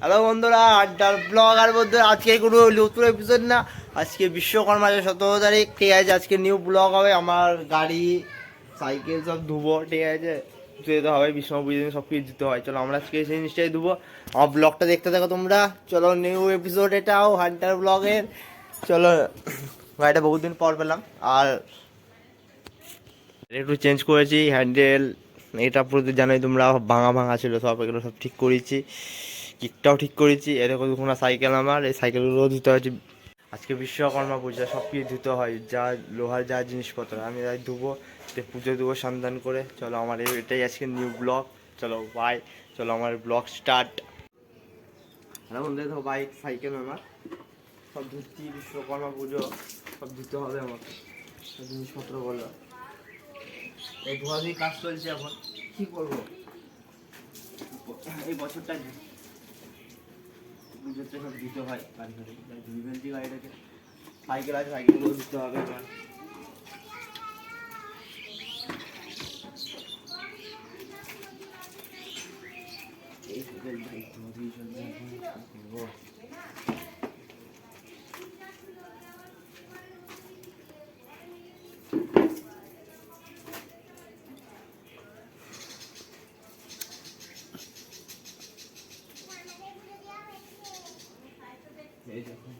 Hello বন্ধুরা, আড্ডার blog আর বন্ধুরা, আজকে কোনো নতুন এপিসোড না। আজকে বিশ্বকর্মা যে সতেরো তারিখ। ঠিক আছে, আজকে নিউ ব্লগ হবে। আমার গাড়ি সাইকেল সব ধুবো, ঠিক আছে। ধুয়ে দিতে হবে বিষ্ণু পুজো সব কিছু দিতে হয়। চলো, আমরা আজকে সেই জিনিসটাই ধুবো। আমার ব্লগটা দেখতে থাকো তোমরা। চলো নিউ এপিসোড এটাও হান্টার ব্লগের চলো, গাড়িটা বহুদিন পর পেলাম। আর একটু চেঞ্জ করেছি হ্যান্ডেল এটা পুরো জানোই তোমরা, ভাঙা ভাঙা ছিল সব, এগুলো সব ঠিক করেছি। কিকটাও ঠিক করেছি এরকম দুখানা সাইকেল আমার, এই সাইকেলগুলো ধুতে হয়েছে আজকে বিশ্বকর্মা পূজা, সব কিছু ধুতে হয়, যা লোহার যা জিনিসপত্র, আমি তাই ধুবো পুজো দেবো সন্ধান করে, চলো আমার এটাই আজকে নিউ ব্লগ চলো বাই চলো আমার ব্লগ স্টার্ট হ্যালো বন্ধু দেখো বাইক সাইকেল আমার, সব ধুচ্ছি, বিশ্বকর্মা পুজো, সব ধুতে হবে আমাকে, সব জিনিসপত্র বলল এই ধোয়াধুয়ি কাজ চলছে এখন, কি করব? এই বছরটা পুজোতে সব দিতে হয় গাড়ি ফাড়ি ধুয়ে ফেলছি গাড়িটাকে সাইকেল আছে সাইকেলগুলো দিতে হবে আমার এই সাইকেল ভাই ধোয়াধুয়ি চলছে এখন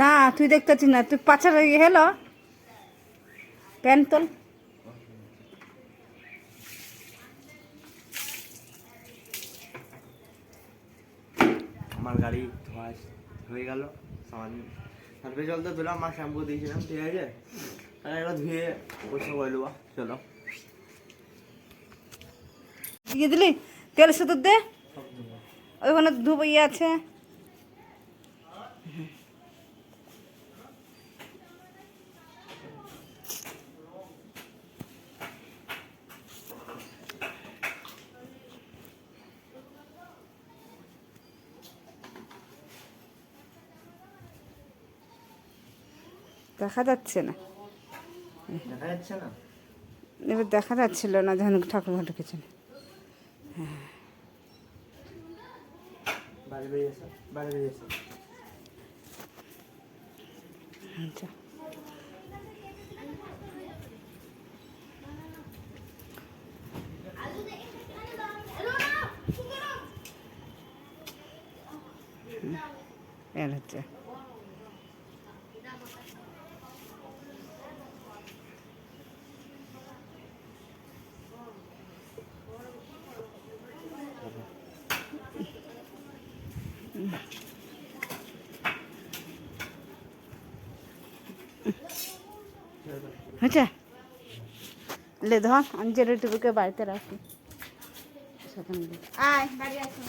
না তুই দেখতে পাচ্ছিস না তুই পাচার হয়ে হেলো প্যান্ট তোল। আমার গাড়ি ধোয়া হয়ে গেল সামান সার্ভে জল তো দিলাম আর শ্যাম্পু দিয়েছিলাম ঠিক আছে? আর এবার ধুয়ে পয়সা করে দেবো চলো। দিয়ে দিলি? তেল শুধু দে। ওইখানে ধুবো ইয়ে আছে। দেখা যাচ্ছে না। দেখা যাচ্ছে না? এবার দেখা যাচ্ছিল না যখন ঠাকুর ঘর ঢুকেছে বেরিয়েছে আচ্ছা। এর হচ্ছে হয়েছে লে ধর আমি জেরে টুকুকে বাড়িতে রাখি। আয় বাড়ি আসো।